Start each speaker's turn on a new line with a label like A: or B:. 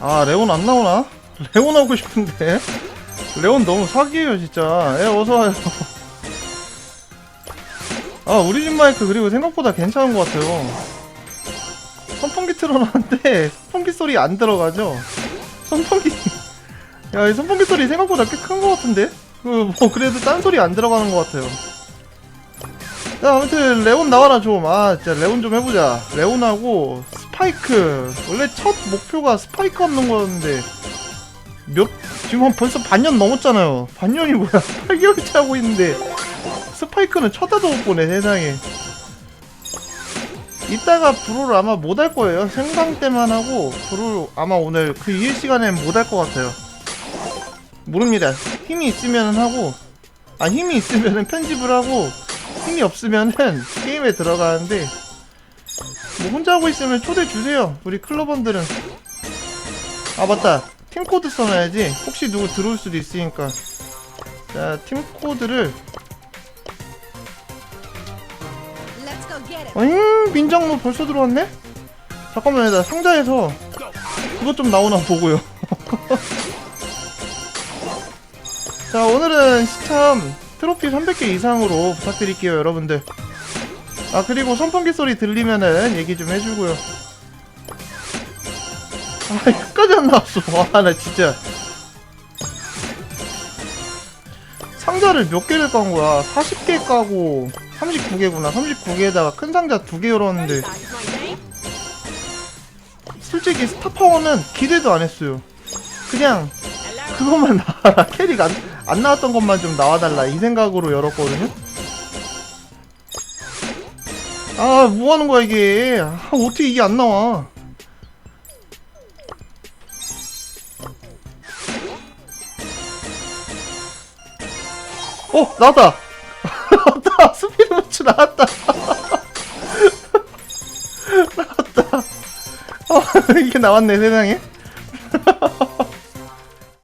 A: 아 레온 안 나오나? 레온 하고 싶은데? 레온 너무 사기예요 진짜. 예 어서와요. 아 우리 집 마이크 그리고 생각보다 괜찮은 것 같아요. 선풍기 틀어놨는데 선풍기 소리 안 들어가죠? 선풍기. 야 이 선풍기 소리 생각보다 꽤 큰 것 같은데? 그 뭐 그래도 딴 소리 안 들어가는 것 같아요. 자 아무튼 레온 나와라 좀아 진짜 레온 좀 해보자. 레온하고 스파이크. 원래 첫 목표가 스파이크 없는 거였는데 몇 지금 한 벌써 반년 넘었잖아요. 반년이 뭐야? 8개월째 하고 있는데 스파이크는 쳐다도 못 보네 세상에 이따가 브로를 아마 못 할 거예요. 생방 때만 하고 브로 아마 오늘 그 이해 시간엔 못 할 것 같아요. 모릅니다. 힘이 있으면 하고 아 힘이 있으면 편집을 하고 힘이 없으면은 게임에 들어가는데 뭐 혼자 하고 있으면 초대 주세요. 우리 클로번들은. 아 맞다. 팀코드 써놔야지. 혹시 누구 들어올 수도 있으니까. 자 팀코드를. 어잉? 민정로 벌써 들어왔네? 잠깐만요. 나 상자에서 그것 좀 나오나 보고요. 자 오늘은 시참 트로피 300개 이상으로 부탁드릴게요 여러분들 아 그리고 선풍기 소리 들리면은 얘기 좀 해주고요. 아 끝까지 안 나왔어. 와 나 진짜. 상자를 몇 개를 깐 거야? 40개 까고 39개구나. 39개에다가 큰 상자 2개 열었는데.
B: That is my name.
A: 솔직히 스타파워는 기대도 안 했어요. 그냥. 그것만 나와라. 캐릭 안, 안 나왔던 것만 좀 나와달라. 이 생각으로 열었거든요 아 뭐하는 거야 이게? 아, 어떻게 이게 안 나와? 어 나왔다. 나왔다. 스피드부츠 나왔다. 나왔다. 어 이게 나왔네 세상에